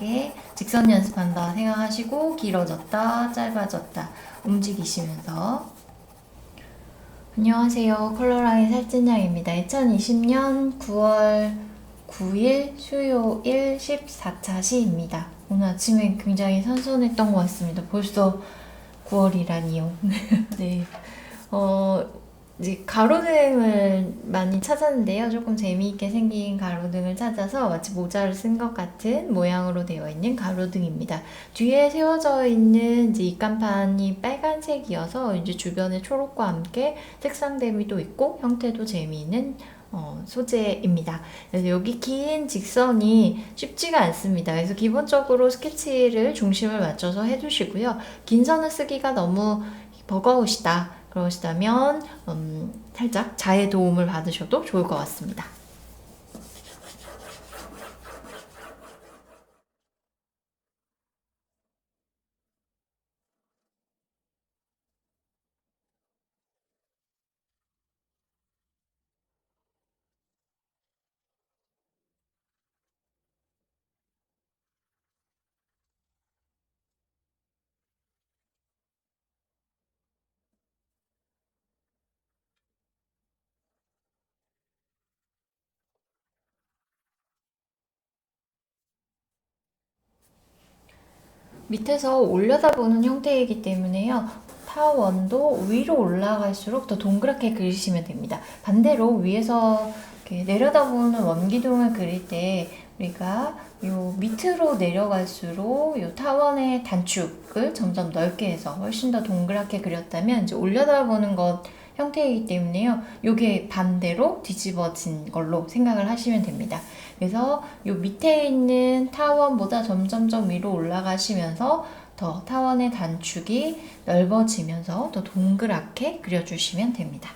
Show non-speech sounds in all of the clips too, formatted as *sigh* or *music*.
편하게 직선 연습한다 생각하시고 길어졌다, 짧아졌다 움직이시면서 안녕하세요. 컬러라인 살찐양입니다. 2020년 9월 9일 수요일 14차 시입니다. 오늘 아침에 굉장히 선선했던 것 같습니다. 벌써 9월이라니요. *laughs* 네. 어, 이제 가로등을 많이 찾았는데요. 조금 재미있게 생긴 가로등을 찾아서 마치 모자를 쓴 것 같은 모양으로 되어 있는 가로등입니다. 뒤에 세워져 있는 이제 입간판이 빨간색이어서 이제 주변에 초록과 함께 색상 대미도 있고 형태도 재미있는 어, 소재입니다. 그래서 여기 긴 직선이 쉽지가 않습니다. 그래서 기본적으로 스케치를 중심을 맞춰서 해주시고요. 긴 선을 쓰기가 너무 버거우시다. 그러시다면 음, 살짝 자의 도움을 받으셔도 좋을 것 같습니다. 밑에서 올려다보는 형태이기 때문에요. 타원도 위로 올라갈수록 더 동그랗게 그리시면 됩니다. 반대로 위에서 내려다보는 원기둥을 그릴 때 우리가 요 밑으로 내려갈수록 요 타원의 단축을 점점 넓게 해서 훨씬 더 동그랗게 그렸다면 이제 올려다보는 것 형태이기 때문에요. 요게 반대로 뒤집어진 걸로 생각을 하시면 됩니다. 그래서 요 밑에 있는 타원보다 점점점 위로 올라가시면서 더 타원의 단축이 넓어지면서 더 동그랗게 그려주시면 됩니다.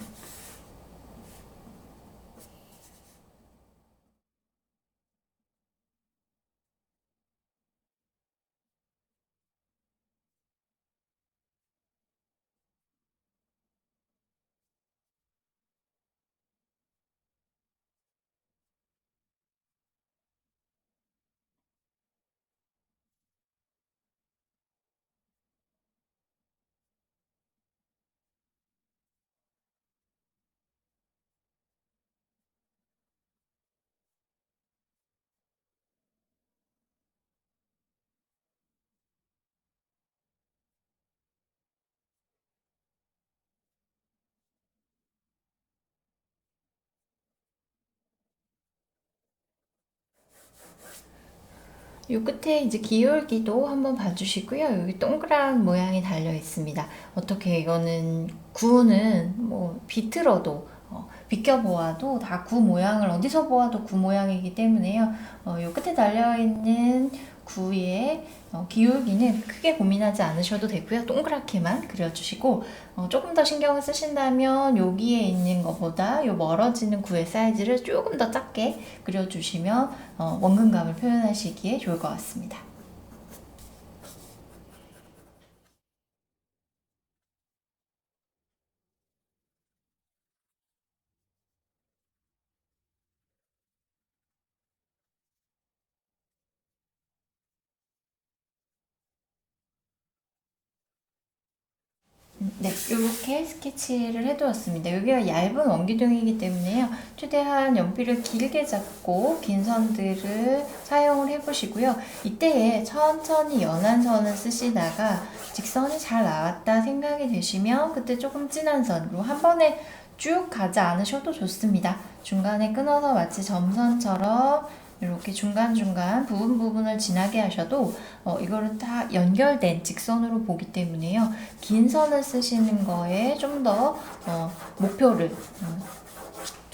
요 끝에 이제 기울기도 한번 봐주시고요. 여기 동그란 모양이 달려 있습니다. 어떻게 이거는 구는 뭐 비틀어도 어, 비껴보아도 다 구 모양을 어디서 보아도 구 모양이기 때문에요. 어, 요 끝에 달려 있는 구의 어, 기울기는 크게 고민하지 않으셔도 되고요. 동그랗게만 그려주시고 어, 조금 더 신경을 쓰신다면 여기에 있는 것보다 요 멀어지는 구의 사이즈를 조금 더 작게 그려주시면 어, 원근감을 표현하시기에 좋을 것 같습니다. 네, 이렇게 스케치를 해두었습니다. 여기가 얇은 원기둥이기 때문에요. 최대한 연필을 길게 잡고 긴 선들을 사용을 해보시고요. 이때에 천천히 연한 선을 쓰시다가 직선이 잘 나왔다 생각이 되시면 그때 조금 진한 선으로 한 번에 쭉 가지 않으셔도 좋습니다. 중간에 끊어서 마치 점선처럼 이렇게 중간중간 부분 부분을 진하게 하셔도 어, 이거를 다 연결된 직선으로 보기 때문에요. 긴 선을 쓰시는 거에 좀더 어, 목표를 음,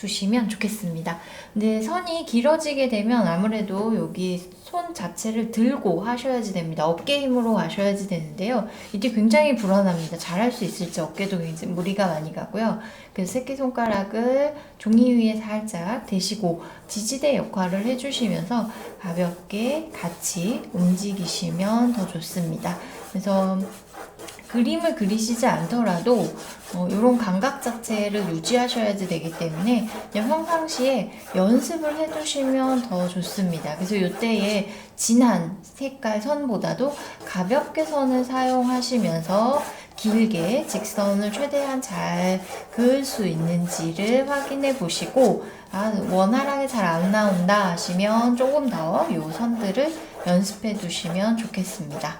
두시면 좋겠습니다. 근데 선이 길어지게 되면 아무래도 여기 손 자체를 들고 하셔야지 됩니다. 어깨 힘으로 하셔야지 되는데요. 이게 굉장히 불안합니다. 잘할 수 있을지 어깨도 굉장히 무리가 많이 가고요. 그래서 새끼손가락을 종이 위에 살짝 대시고 지지대 역할을 해주시면서 가볍게 같이 움직이시면 더 좋습니다. 그래서 그림을 그리시지 않더라도 어, 이런 감각 자체를 유지하셔야지 되기 때문에 그냥 평상시에 연습을 해두시면 더 좋습니다. 그래서 이때에 진한 색깔 선보다도 가볍게 선을 사용하시면서 길게 직선을 최대한 잘 그을 수 있는지를 확인해 보시고 아, 원활하게 잘 안 나온다 하시면 조금 더 이 선들을 연습해 두시면 좋겠습니다.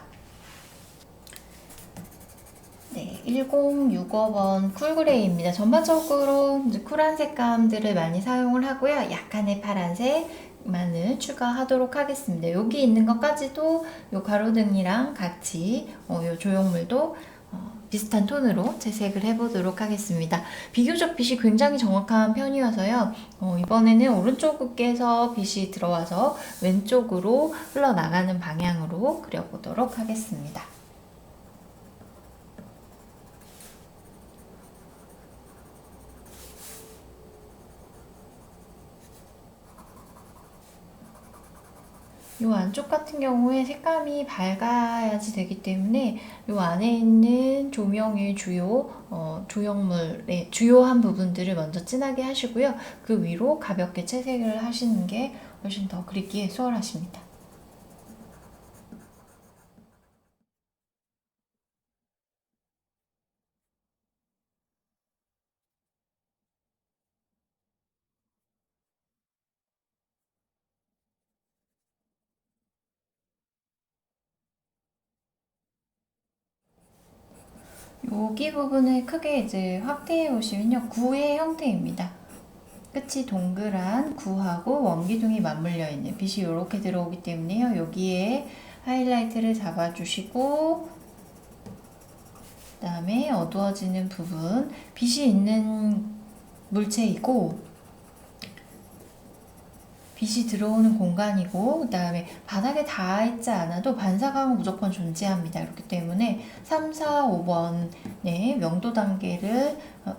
네, 1065번 쿨그레이입니다. 전반적으로 쿨한 색감들을 많이 사용을 하고요. 약간의 파란색만을 추가하도록 하겠습니다. 여기 있는 것까지도 이 가로등이랑 같이 어, 이 조형물도 어, 비슷한 톤으로 채색을 해보도록 하겠습니다. 비교적 빛이 굉장히 정확한 편이어서요. 어, 이번에는 오른쪽에서 빛이 들어와서 왼쪽으로 흘러나가는 방향으로 그려보도록 하겠습니다. 이 안쪽 같은 경우에 색감이 밝아야지 되기 때문에 이 안에 있는 조명의 주요 어, 조형물의 주요한 부분들을 먼저 진하게 하시고요. 그 위로 가볍게 채색을 하시는 게 훨씬 더 그리기에 수월하십니다. 여기 부분을 크게 이제 확대해 보시면요. 구의 형태입니다. 끝이 동그란 구하고 원기둥이 맞물려 있는 빛이 이렇게 들어오기 때문에요. 여기에 하이라이트를 잡아주시고 그 다음에 어두워지는 부분 빛이 있는 물체이고 빛이 들어오는 공간이고 그 다음에 바닥에 닿아 있지 않아도 반사광은 무조건 존재합니다. 그렇기 때문에 3, 4, 5번의 명도 단계를 어,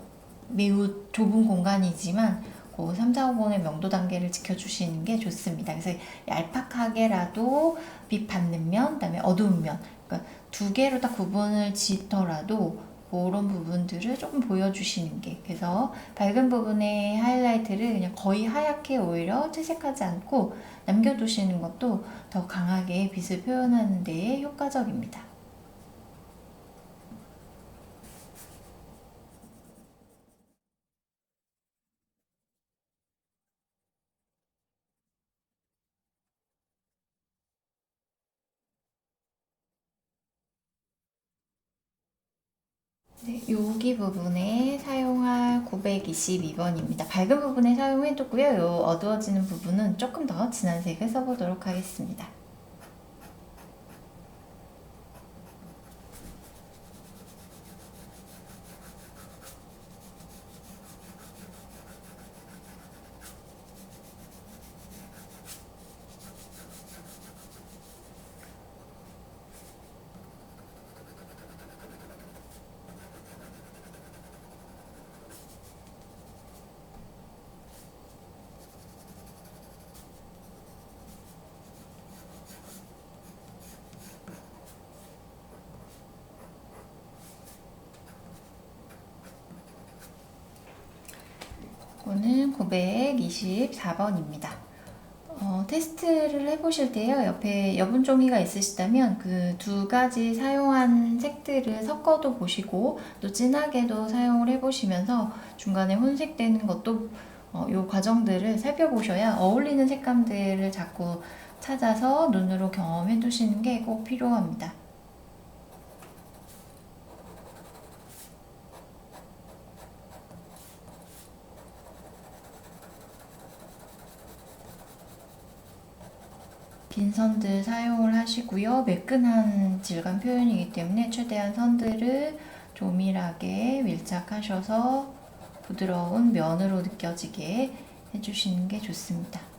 매우 좁은 공간이지만 그 3, 4, 5번의 명도 단계를 지켜주시는 게 좋습니다. 그래서 얄팍하게라도 빛 받는 면, 그 다음에 어두운 면, 그러니까 두 개로 딱 구분을 짓더라도 그런 부분들을 조금 보여주시는 게 그래서 밝은 부분의 하이라이트를 그냥 거의 하얗게 오히려 채색하지 않고 남겨두시는 것도 더 강하게 빛을 표현하는 데 효과적입니다. 네, 여기 부분에 사용할 922번입니다. 밝은 부분에 사용해두고요. 요 어두워지는 부분은 조금 더 진한 색을 써보도록 하겠습니다. 이거는 924번입니다. 어, 테스트를 해보실 때요. 옆에 여분 종이가 있으시다면 그 두 가지 사용한 색들을 섞어도 보시고 또 진하게도 사용을 해보시면서 중간에 혼색되는 것도 어, 요 과정들을 살펴보셔야 어울리는 색감들을 자꾸 찾아서 눈으로 경험해 두시는 게 꼭 필요합니다. 빈 선들 사용을 하시고요. 매끈한 질감 표현이기 때문에 최대한 선들을 조밀하게 밀착하셔서 부드러운 면으로 느껴지게 해주시는 게 좋습니다.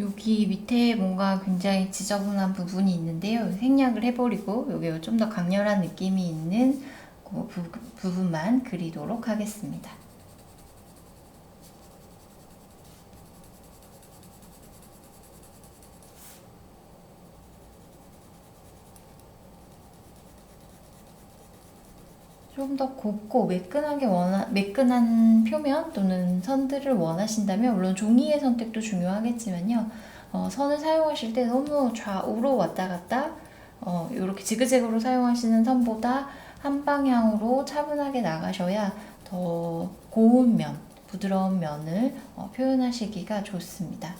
여기 밑에 뭔가 굉장히 지저분한 부분이 있는데요. 생략을 해버리고 여기 좀 더 강렬한 느낌이 있는 그 부, 부분만 그리도록 하겠습니다. 좀 더 곱고 매끈하게 원하, 매끈한 표면 또는 선들을 원하신다면 물론 종이의 선택도 중요하겠지만요. 어, 선을 사용하실 때 너무 좌우로 왔다 갔다 어, 이렇게 지그재그로 사용하시는 선보다 한 방향으로 차분하게 나가셔야 더 고운 면, 부드러운 면을 어, 표현하시기가 좋습니다.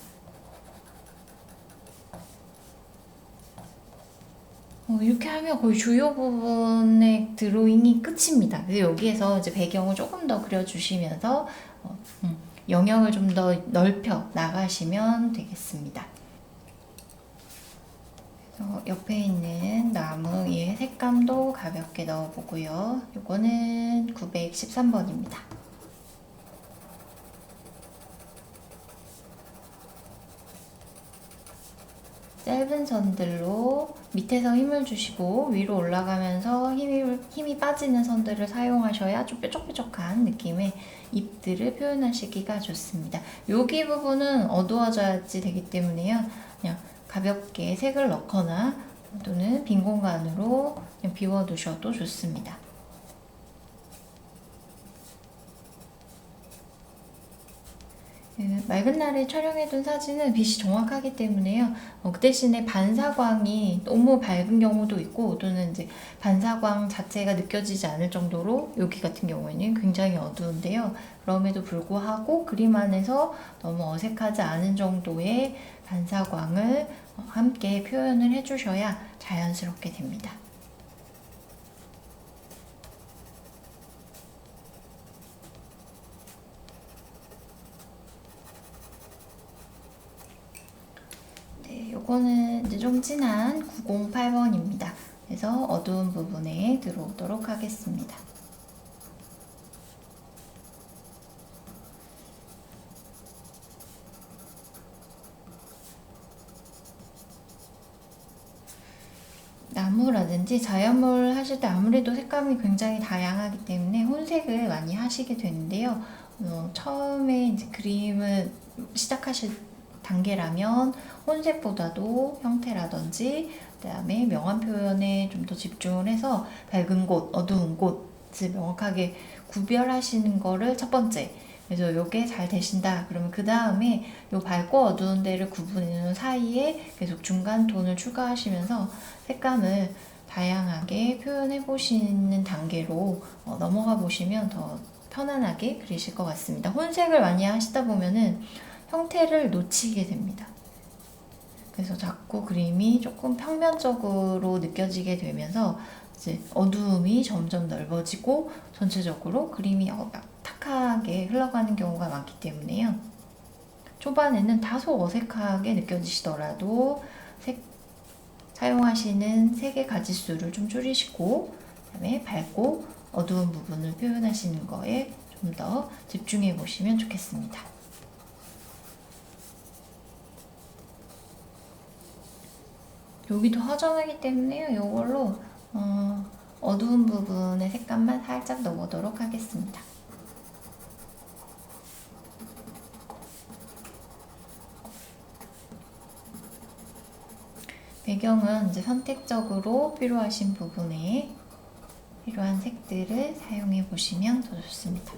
어, 이렇게 하면 거의 주요 부분의 드로잉이 끝입니다. 그래서 여기에서 이제 배경을 조금 더 그려주시면서 어, 음, 영역을 좀 더 넓혀 나가시면 되겠습니다. 그래서 옆에 있는 나무의 색감도 가볍게 넣어보고요. 이거는 913번입니다. 짧은 선들로 밑에서 힘을 주시고 위로 올라가면서 힘이, 힘이 빠지는 선들을 사용하셔야 좀 뾰족뾰족한 느낌의 잎들을 표현하시기가 좋습니다. 여기 부분은 어두워져야지 되기 때문에요. 그냥 가볍게 색을 넣거나 또는 빈 공간으로 그냥 비워 두셔도 좋습니다. 그 맑은 날에 촬영해둔 사진은 빛이 정확하기 때문에요. 어, 그 대신에 반사광이 너무 밝은 경우도 있고 또는 이제 반사광 자체가 느껴지지 않을 정도로 여기 같은 경우에는 굉장히 어두운데요. 그럼에도 불구하고 그림 안에서 너무 어색하지 않은 정도의 반사광을 어, 함께 표현을 해주셔야 자연스럽게 됩니다. 네, 요거는 이제 좀 진한 908번입니다. 그래서 어두운 부분에 들어오도록 하겠습니다. 나무라든지 자연물 하실 때 아무래도 색감이 굉장히 다양하기 때문에 혼색을 많이 하시게 되는데요. 어, 처음에 이제 그림을 시작하실 단계라면 혼색보다도 형태라든지 그다음에 명암 표현에 좀 더 집중을 해서 밝은 곳, 어두운 곳을 명확하게 구별하시는 거를 첫 번째 그래서 요게 잘 되신다. 그러면 그 다음에 요 밝고 어두운 데를 구분해놓은 사이에 계속 중간 톤을 추가하시면서 색감을 다양하게 표현해 보시는 단계로 어, 넘어가 보시면 더 편안하게 그리실 것 같습니다. 혼색을 많이 하시다 보면은 형태를 놓치게 됩니다. 그래서 자꾸 그림이 조금 평면적으로 느껴지게 되면서 이제 어두움이 점점 넓어지고 전체적으로 그림이 어, 탁하게 흘러가는 경우가 많기 때문에요. 초반에는 다소 어색하게 느껴지시더라도 색, 사용하시는 색의 가지수를 좀 줄이시고 그다음에 밝고 어두운 부분을 표현하시는 거에 좀 더 집중해 보시면 좋겠습니다. 여기도 허전하기 때문에요. 이걸로 어, 어두운 부분의 색감만 살짝 넣어보도록 하겠습니다. 배경은 이제 선택적으로 필요하신 부분에 필요한 색들을 사용해 보시면 더 좋습니다.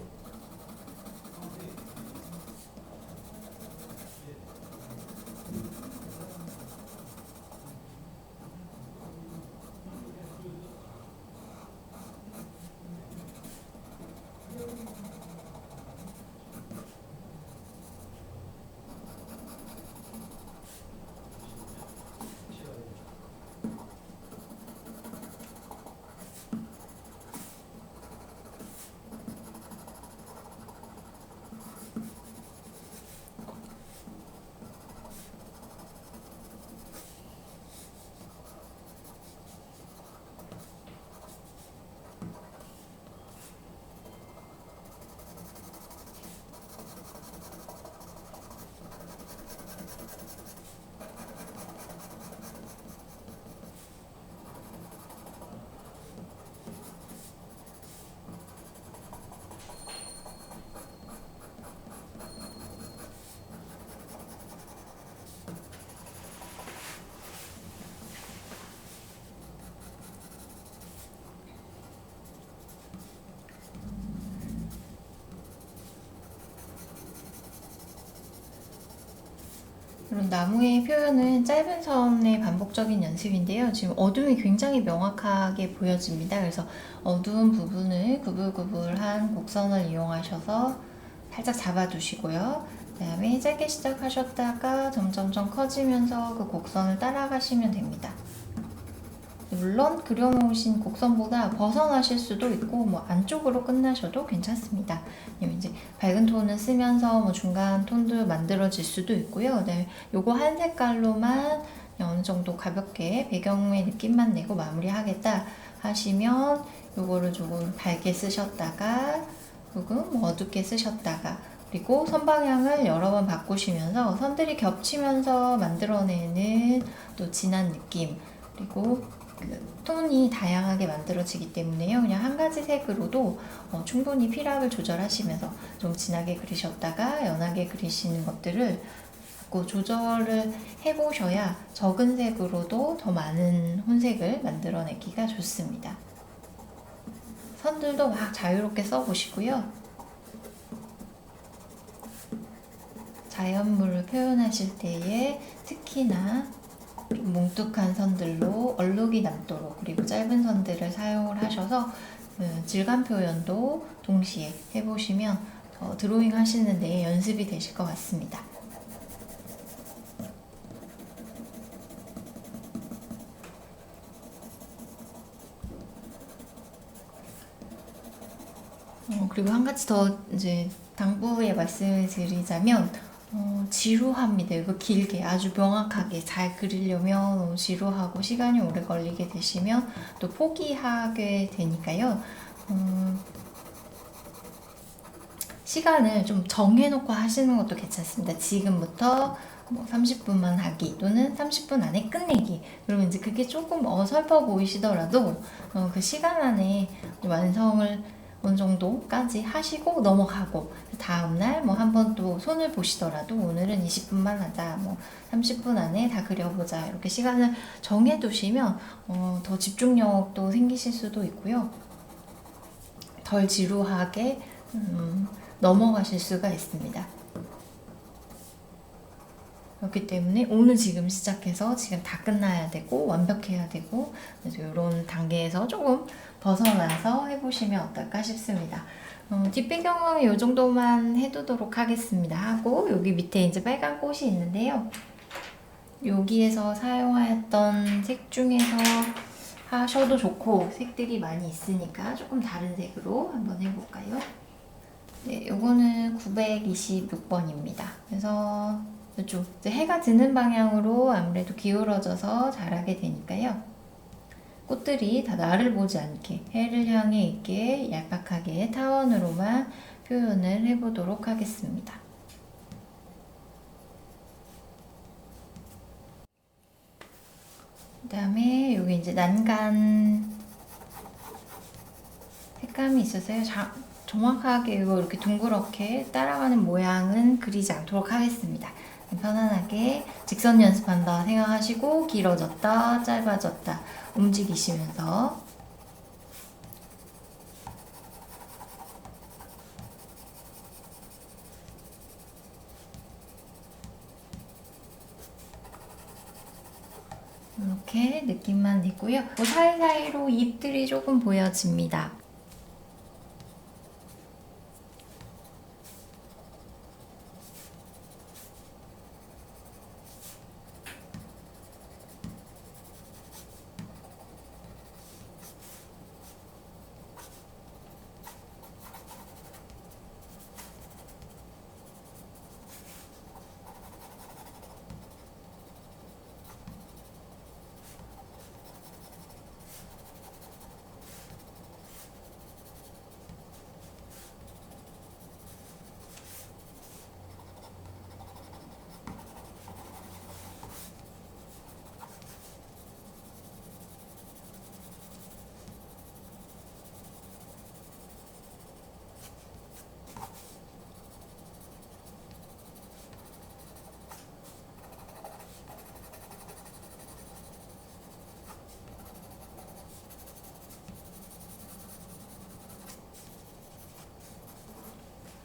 이런 나무의 표현은 짧은 선의 반복적인 연습인데요. 지금 어둠이 굉장히 명확하게 보여집니다. 그래서 어두운 부분을 구불구불한 곡선을 이용하셔서 살짝 잡아두시고요. 그 다음에 짧게 시작하셨다가 점점점 커지면서 그 곡선을 따라가시면 됩니다. 물론 그려놓으신 곡선보다 벗어나실 수도 있고 뭐 안쪽으로 끝나셔도 괜찮습니다. 이제 밝은 톤을 쓰면서 뭐 중간 톤도 만들어질 수도 있고요. 그다음에 요거 한 색깔로만 어느 정도 가볍게 배경의 느낌만 내고 마무리하겠다 하시면 요거를 조금 밝게 쓰셨다가 조금 뭐 어둡게 쓰셨다가 그리고 선 방향을 여러 번 바꾸시면서 선들이 겹치면서 만들어내는 또 진한 느낌 그리고 그 톤이 다양하게 만들어지기 때문에요. 그냥 한 가지 색으로도 어, 충분히 필압을 조절하시면서 좀 진하게 그리셨다가 연하게 그리시는 것들을 자꾸 조절을 해보셔야 적은 색으로도 더 많은 혼색을 만들어내기가 좋습니다. 선들도 막 자유롭게 써보시고요. 자연물을 표현하실 때에 특히나 좀 뭉툭한 선들로 얼룩이 남도록 그리고 짧은 선들을 사용을 하셔서 그 질감 표현도 동시에 해보시면 더 드로잉 하시는데 연습이 되실 것 같습니다. 어, 그리고 한 가지 더 이제 당부의 말씀을 드리자면 어, 지루합니다. 이거 길게 아주 명확하게 잘 그리려면 너무 지루하고 시간이 오래 걸리게 되시면 또 포기하게 되니까요. 음, 시간을 좀 정해놓고 하시는 것도 괜찮습니다. 지금부터 뭐 30분만 하기 또는 30분 안에 끝내기. 그러면 이제 그게 조금 어설퍼 보이시더라도 어, 그 시간 안에 완성을 어느 정도까지 하시고 넘어가고 다음날 뭐 한 번 또 손을 보시더라도 오늘은 20분만 하자 뭐 30분 안에 다 그려보자 이렇게 시간을 정해 두시면 어, 더 집중력도 생기실 수도 있고요. 덜 지루하게 음, 넘어가실 수가 있습니다. 그렇기 때문에 오늘 지금 시작해서 지금 다 끝나야 되고 완벽해야 되고 이런 단계에서 조금 벗어나서 해보시면 어떨까 싶습니다. 어, 뒷배경은 이 정도만 해두도록 하겠습니다. 하고 여기 밑에 이제 빨간 꽃이 있는데요. 여기에서 사용하였던 색 중에서 하셔도 좋고 색들이 많이 있으니까 조금 다른 색으로 한번 해볼까요? 네, 요거는 926번입니다. 그래서 이쪽 해가 드는 방향으로 아무래도 기울어져서 자라게 되니까요. 꽃들이 다 나를 보지 않게 해를 향해 있게 얄팍하게 타원으로만 표현을 해보도록 하겠습니다. 그 다음에 여기 이제 난간 색감이 있어서요. 자, 정확하게 이거 이렇게 둥그렇게 따라가는 모양은 그리지 않도록 하겠습니다. 편안하게 직선 연습한다 생각하시고 길어졌다 짧아졌다 움직이시면서 이렇게 느낌만 내고요. 그 사이사이로 잎들이 조금 보여집니다.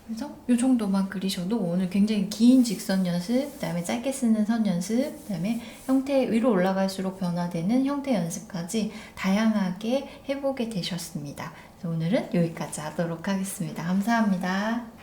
그래서 이 정도만 그리셔도 오늘 굉장히 긴 직선 연습, 그다음에 짧게 쓰는 선 연습, 그다음에 형태 위로 올라갈수록 변화되는 형태 연습까지 다양하게 해보게 되셨습니다. 오늘은 여기까지 하도록 하겠습니다. 감사합니다.